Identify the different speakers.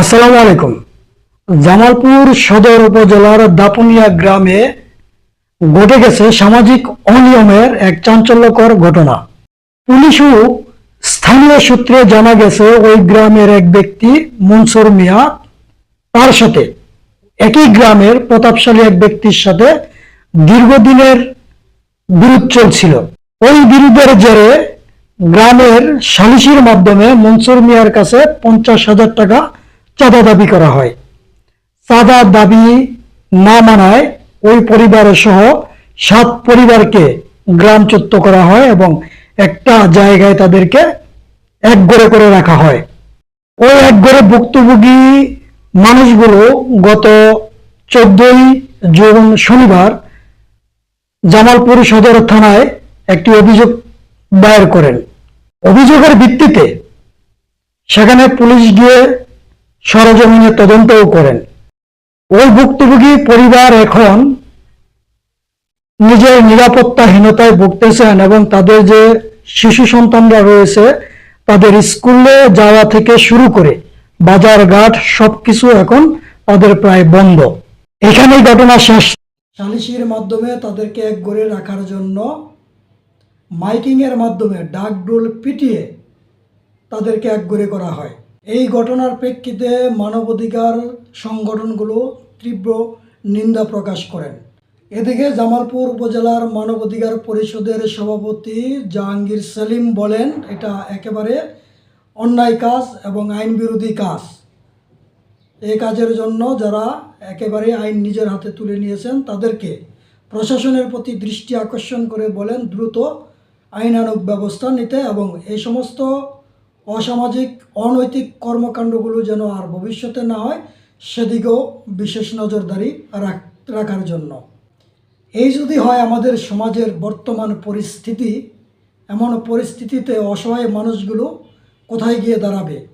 Speaker 1: আসসালামু আলাইকুম। জামালপুর সদর উপজেলার দাপুনিয়া গ্রামে ঘটে গেছে সামাজিক অনিয়মের এক চাঞ্চল্যকর ঘটনা। পুলিশ ও স্থানীয় সূত্রে জানা গেছে, ওই গ্রামের এক ব্যক্তি মনসুর মিয়া, তার সাথে একই গ্রামের প্রতাপশালী এক ব্যক্তির সাথে দীর্ঘদিনের বিরোধ চলছিল। ওই বিরোধের জেরে গ্রামের সালিসির মাধ্যমে মনসুর মিয়ার কাছে পঞ্চাশ হাজার টাকা চাঁদা দাবি করা হয়। চাঁদা দাবি না মানায় ওই পরিবারের সহ সাত পরিবারকে গ্রামচ্যুত করা হয় এবং একটা জায়গায় তাদেরকে এক গড়ে করে রাখা হয়। ওই এক ঘরে ভুক্তভোগী মানুষগুলো গত চোদ্দই জুন শনিবার জামালপুর সদর থানায় একটি অভিযোগ দায়ের করেন। অভিযোগের ভিত্তিতে সেখানে পুলিশ গিয়ে সরজমিনে তদন্তও করেন। ওই ভুক্তভোগী পরিবার এখন নিজের নিরাপত্তাহীনতায় ভুগতেছেন এবং তাদের যে শিশু সন্তানরা রয়েছে, তাদের স্কুলে যাওয়া থেকে শুরু করে বাজার ঘাট সবকিছু এখন তাদের প্রায় বন্ধ। এখানেই ঘটনা শেষ। সালিসির মাধ্যমে তাদেরকে এক ঘরে রাখার জন্য মাইকিংয়ের মাধ্যমে ডাকডোল পিটিয়ে তাদেরকে এক ঘরে করা হয়। এই ঘটনার প্রেক্ষিতে মানবাধিকার সংগঠনগুলো তীব্র নিন্দা প্রকাশ করেন। এদিকে জামালপুর উপজেলার মানবাধিকার পরিষদের সভাপতি জাহাঙ্গীর সেলিম বলেন, এটা একেবারে অন্যায় কাজ এবং আইন বিরোধী কাজ। এই কাজের জন্য যারা একেবারে আইন নিজের হাতে তুলে নিয়েছেন, তাদেরকে প্রশাসনের প্রতি দৃষ্টি আকর্ষণ করে বলেন, দ্রুত আইনানুগ ব্যবস্থা নিতে এবং এই সমস্ত অসামাজিক, অনৈতিক কর্মকাণ্ডগুলো যেন আর ভবিষ্যতে না হয়, সেদিকেও বিশেষ নজরদারি রাখ- রাখার জন্য। এই যদি হয় আমাদের সমাজের বর্তমান পরিস্থিতি, এমন পরিস্থিতিতে অসহায় মানুষগুলো কোথায় গিয়ে দাঁড়াবে?